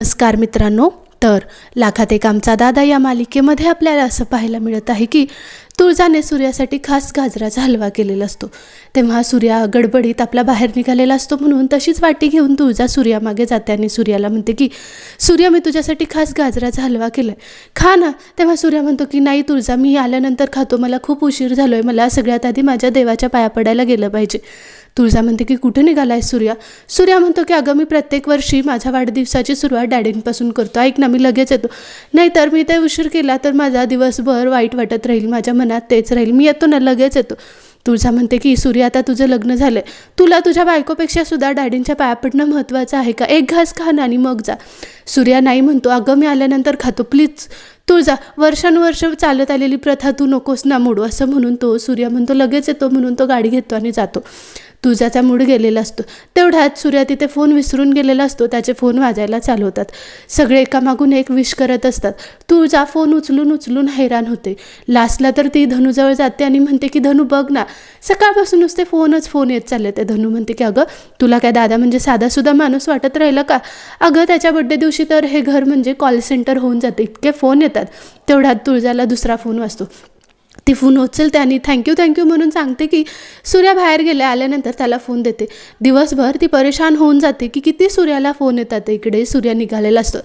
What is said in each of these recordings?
नमस्कार मित्रांनो तर लाखात एक आमचा दादा या मालिकेमध्ये आपल्याला असं पाहायला मिळत आहे की तुळजाने सूर्यासाठी खास गाजराचा हलवा केलेला असतो. तेव्हा सूर्या गडबडीत आपला बाहेर निघालेला असतो म्हणून तशीच वाटी घेऊन तुळजा सूर्यामागे जाते आणि सूर्याला म्हणते की सूर्या मी तुझ्यासाठी खास गाजराचा हलवा केला आहे खा ना. तेव्हा सूर्या म्हणतो की नाही तुळजा मी आल्यानंतर खातो. मला खूप उशीर झालो आहे मला सगळ्यात आधी माझ्या देवाच्या पाया पडायला गेलं पाहिजे. तुळजा म्हणते की कुठे निघालाय सूर्या? सूर्या म्हणतो की अगं मी प्रत्येक वर्षी माझ्या वाढदिवसाची सुरुवात डॅडींपासून करतो. ऐक ना मी लगेच येतो. नाहीतर मी ते उशीर केला तर माझा दिवसभर वाईट वाटत राहील. माझ्या मनात तेच राहील. मी येतो ना लगेच येतो. तुळजा म्हणते की सूर्या आता तुझं लग्न झालंय. तुला तुझ्या बायकोपेक्षा सुद्धा डॅडींच्या पाया पडणं महत्त्वाचं आहे का? एक घास खा ना आणि मग जा. सूर्या नाही म्हणतो अगं मी आल्यानंतर खातो. प्लीज तुळजा वर्षानुवर्ष चालत आलेली प्रथा तू नकोस ना मोडू. असं म्हणून तो सूर्या म्हणतो लगेच येतो. म्हणून तो गाडी घेतो आणि जातो. तुळजाचा मूड गेलेला असतो. तेवढ्यात सूर्या तिथे फोन विसरून गेलेला असतो. त्याचे फोन वाजायला चालू होतात. सगळे एकामागून एक विश करत असतात. तुळजा फोन उचलून उचलून हैराण होते. लास्टला तर ती धनूजवळ जाते आणि म्हणते की धनू बघ ना सकाळपासून नुसते फोनच फोन येत चालले ते धनू म्हणते की अगं तुला काय दादा म्हणजे साधासुद्धा माणूस वाटत राहिलं का? अगं त्याच्या बड्डे दिवशी तर हे घर म्हणजे कॉल सेंटर होऊन जाते. इतके फोन येतात. तेवढ्यात तुळजाला दुसरा फोन वाजतो. ती फोन उचलते आणि थँक्यू थँक्यू म्हणून सांगते की सूर्या बाहेर गेल्या आल्यानंतर त्याला फोन देते. दिवसभर ती परेशान होऊन जाते की किती सूर्याला फोन येतात. इकडे सूर्या निघालेला असतो.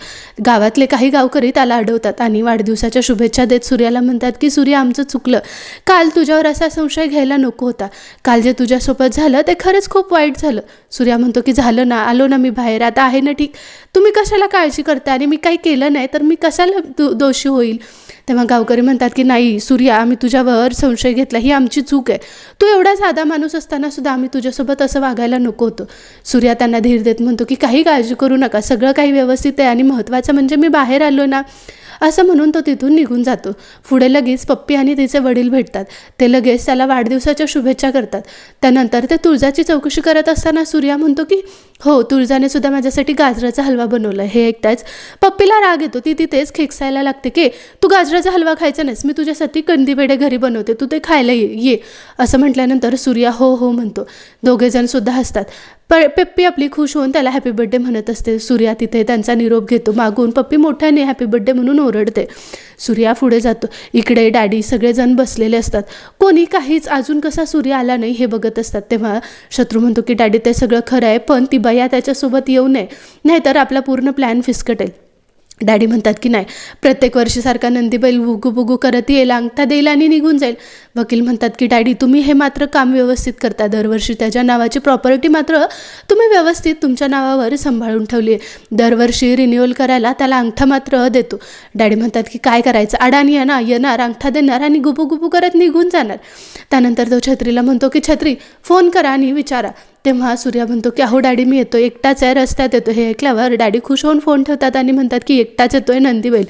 गावातले काही गावकरी त्याला अडवतात आणि वाढदिवसाच्या शुभेच्छा देत सूर्याला म्हणतात की सूर्य आमचं चुकलं. काल तुझ्यावर असा संशय घ्यायला नको होता. काल जे तुझ्यासोबत झालं ते खरंच खूप वाईट झालं. सूर्या म्हणतो की झालं ना आलो ना मी बाहेर. आता आहे ना ठीक. तुम्ही कशाला काळजी करता आणि मी काही केलं नाही तर मी कशाला दोषी होईल? तेव्हा गावकरी म्हणतात की नाही सूर्या आम्ही तुझ्यावर संशय घेतला. ही आमची चूक आहे. तू एवढा साधा माणूस असताना सुद्धा आम्ही तुझ्यासोबत असं वागायला नको होतो. सूर्या त्यांना धीर देत म्हणतो की काही काळजी करू नका. सगळं काही व्यवस्थित आहे आणि महत्त्वाचं म्हणजे मी बाहेर आलो ना असं म्हणून तो तिथून निघून जातो. पुढे लगेच पप्पी आणि तिचे वडील भेटतात. ते लगेच त्याला वाढदिवसाच्या शुभेच्छा करतात. त्यानंतर ते तुळजाची चौकशी करत असताना सूर्या म्हणतो की हो तुळजाने सुद्धा माझ्यासाठी गाजराचा हलवा बनवला हे ऐकताच पप्पीला राग येतो. ती तिथेच खेकसायला लागते की तू गाजराचा हलवा खायचा नाहीस. मी तुझ्यासाठी कंदी पेढे घरी बनवते. तू ते खायला ये. ये. असं म्हटल्यानंतर सूर्या हो हो म्हणतो. दोघेजण सुद्धा हसतात. प पप्पी आपली खुश होऊन त्याला हॅपी बड्डे म्हणत असते. सूर्या तिथे त्यांचा निरोप घेतो. मागून पप्पी मोठ्याने हॅपी बड्डे म्हणून ओरडते. सूर्या पुढे जातो. इकडे डॅडी सगळेजण बसलेले असतात. कोणी काहीच अजून कसा सूर्य आला नाही हे बघत असतात. तेव्हा शत्रू म्हणतो की डॅडी ते सगळं खरं आहे पण ती बया त्याच्यासोबत येऊ नये. नाहीतर आपला पूर्ण प्लॅन फिसकटेल. डॅडी म्हणतात की नाही प्रत्येक वर्षीसारखा नंदीबैल बुगू बुगू करत येईल अंगठा देईल आणि निघून जाईल. वकील म्हणतात की डॅडी तुम्ही हे मात्र काम व्यवस्थित करता. दरवर्षी त्याच्या नावाची प्रॉपर्टी मात्र तुम्ही व्यवस्थित तुमच्या नावावर सांभाळून ठेवली आहे दरवर्षी रिन्युअल करायला त्याला अंगठा मात्र देतो. डॅडी म्हणतात की काय करायचं? अडाणी येणार येणार अंगठा देणार आणि गुबू गुबू करत निघून जाणार. त्यानंतर तो छत्रीला म्हणतो की छत्री फोन करा आणि विचारा. तेव्हा सूर्या म्हणतो की अहो डॅडी मी येतो एकटाच आहे. रस्त्यात येतो हे ऐकल्यावर डॅडी खुश होऊन फोन ठेवतात आणि म्हणतात की एकटाच येतोय नंदीबैल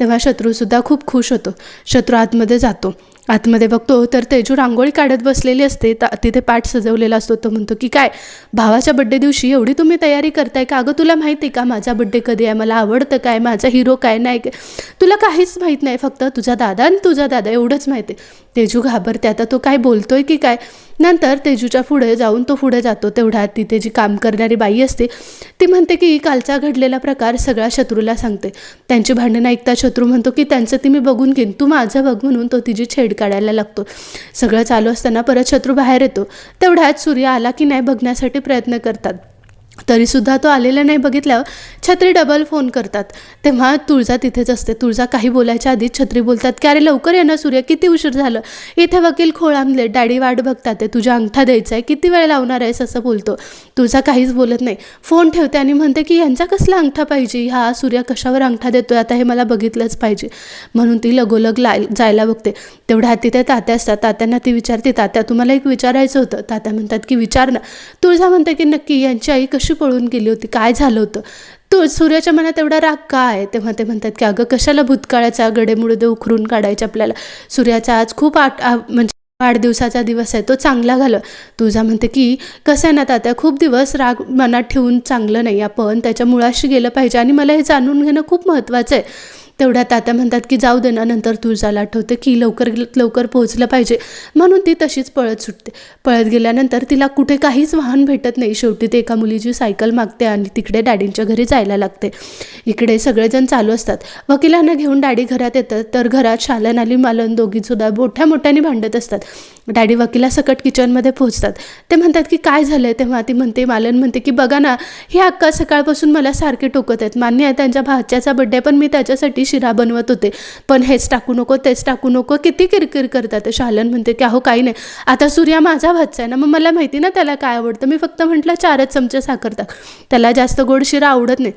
तेव्हा शत्रूसुद्धा खूप खुश होतो. शत्रू आतमध्ये जातो. आतमध्ये बघतो तर तेजू रांगोळी काढत बसलेली असते. ता तिथे पाठ सजवलेला असतो. तो म्हणतो की काय भावाच्या बड्डे दिवशी एवढी तुम्ही तयारी करताय का? अगं तुला माहिती आहे का माझा बड्डे कधी आहे? मला आवडतं काय? माझा हिरो काय नाही? काय तुला काहीच माहीत नाही फक्त तुझा दादा आणि तुझा दादा एवढंच माहिती आहे. तेजू घाबरते. आता तो काय बोलतोय की काय? नंतर तेजूच्या पुढे जाऊन तो पुढे जातो. तेवढ्यात तिथे जी काम करणारी बाई असते ती म्हणते की कालचा घडलेला प्रकार सगळ्या शत्रूला सांगते. त्यांची भांडणं ऐकता शत्रू शत्रू म्हणतो की त्यांचं ती मी बघून घेईन. तू माझं बघ म्हणून तो तिची छेड काढायला लागतो. सगळं चालू असताना परत शत्रू बाहेर येतो. तेवढ्यात सूर्य आला की नाही बघण्यासाठी प्रयत्न करतात. तरीसुद्धा तो आलेला नाही बघितल्यावर छत्री डबल फोन करतात. तेव्हा तुळजा तिथेच असते. तुळजा काही बोलायच्या आधीच छत्री बोलतात की अरे लवकर ये ना सूर्य किती उशीर झालं? इथे वकील खोळांबले डॅडी वाट बघतात ते तुझ्या अंगठा द्यायचा आहे किती वेळ लावणार आहेस असं बोलतो. तुळजा काहीच बोलत नाही. फोन ठेवते आणि म्हणते की यांचा कसला अंगठा पाहिजे? हा सूर्य कशावर अंगठा देतोय? आता हे मला बघितलंच पाहिजे. म्हणून ती लगोलग लाय जायला बघते. तेवढ्या तिथे तात्या असतात. तात्यांना ती विचारते तात्या तुम्हाला एक विचारायचं होतं. तात्या म्हणतात की विचार ना. तुळजा म्हणते की नक्की यांची आई कशी पळून गेली होती. काय झालं होतं? तू सूर्याच्या मनात एवढा राग का आहे? तेव्हा ते म्हणतात की अगं कशाला भूतकाळाचा गडेमुळे उखरून काढायचे आपल्याला? सूर्याचा आज खूप आठ म्हणजे वाढदिवसाचा दिवस आहे. तो चांगला घालव. तुझा म्हणते की कसं आहे ना तात्या खूप दिवस राग मनात ठेवून चांगलं नाही आपण. त्याच्या मुळाशी गेलं पाहिजे आणि मला हे जाणून घेणं खूप महत्त्वाचं आहे. तेवढ्यात आता म्हणतात की जाऊ दे ना नंतर तुळजाला आठवते की लवकर लवकर पोहोचलं पाहिजे. म्हणून ती तशीच पळत सुटते. पळत गेल्यानंतर तिला कुठे काहीच वाहन भेटत नाही. शेवटी ते एका मुलीची सायकल मागते आणि तिकडे डॅडींच्या घरी जायला लागते. इकडे सगळेजण चालू असतात. वकिलांना घेऊन डॅडी घरात येतात. तर घरात शालन आणि मालन दोघीसुद्धा मोठ्या मोठ्याने भांडत असतात. डॅडी वकिलासकट किचनमध्ये पोहोचतात. ते म्हणतात की काय झालं तेव्हा ती म्हणते मालन म्हणते की बघा ना हे अक्का सकाळपासून मला सारखे टोकत आहेत. मान्य आहे त्यांच्या भाच्याचा बड्डे पण मी त्याच्यासाठी शिरा बनवत होते. पण हेच टाकू नको तेच टाकू नको किती किरकिर करतात. शालन म्हणते की अहो काही नाही. आता सूर्या माझा भाचा आहे ना मग मला माहिती ना त्याला काय आवडतं. मी फक्त म्हटलं चारच चमचे साखर टाक. त्याला जास्त गोड शिरा आवडत नाही.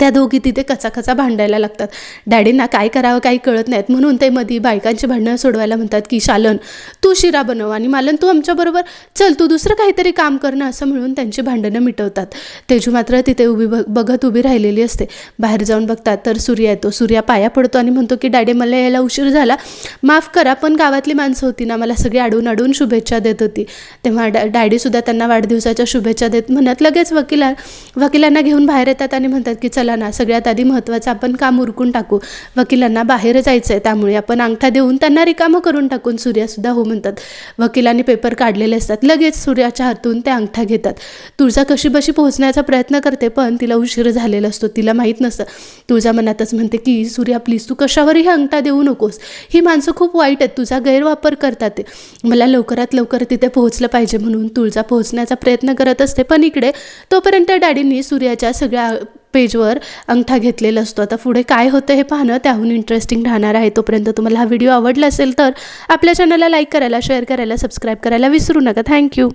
त्या दोघी तिथे कचाकचा भांडायला लागतात. डॅडींना काय करावं काही कळत नाहीत. म्हणून ते मधी बायकांची भांडणं सोडवायला म्हणतात की शालन तू शिरा बनव आणि मालन तू आमच्याबरोबर चल तू दुसरं काहीतरी काम करणं असं म्हणून त्यांची भांडणं मिटवतात. तेजू मात्र तिथे उभी बघ बघत उभी राहिलेली असते. बाहेर जाऊन बघतात तर सूर्या येतो. सूर्या पाया पडतो आणि म्हणतो की डॅडी मला यायला उशीर झाला. माफ करा पण गावातली माणसं होती ना मला सगळी अडून अडून शुभेच्छा देत होती. तेव्हा डॅ डॅडीसुद्धा त्यांना वाढदिवसाच्या शुभेच्छा देत म्हणत लगेच वकिला वकिलांना घेऊन बाहेर येतात आणि म्हणतात की चला ना सगळ्यात आधी महत्त्वाचं आपण काम उरकून टाकू. वकिलांना बाहेर जायचं आहे त्यामुळे आपण अंगठा देऊन त्यांना रिकामं करून टाकून सूर्यासुद्धा हो म्हणतात. वकिलांनी पेपर काढलेले असतात लगेच सूर्याच्या हातून ते अंगठा घेतात. तुळजा कशी बशी पोहोचण्याचा प्रयत्न करते पण तिला उशीर झालेला असतो तिला माहीत नसतं. तुळजा मनातच म्हणते की सूर्या प्लीज तू कशावरही अंगठा देऊ नकोस. ही माणसं खूप वाईट आहेत तुझा गैरवापर करतात ते. मला लवकरात लवकर तिथे पोहोचलं पाहिजे म्हणून तुळजा पोहोचण्याचा प्रयत्न करत असते पण इकडे तोपर्यंत डॅडींनी सूर्याच्या सगळ्या पेजवर अंगठा घेतलेला असतो. आता पुढे काय होतं हे पाहणं त्याहून इंटरेस्टिंग राहणार आहे तोपर्यंत. तुम्हाला हा व्हिडिओ आवडला असेल तर आपल्या चॅनलला लाईक करायला शेअर करायला सबस्क्राईब करायला विसरू नका. थँक्यू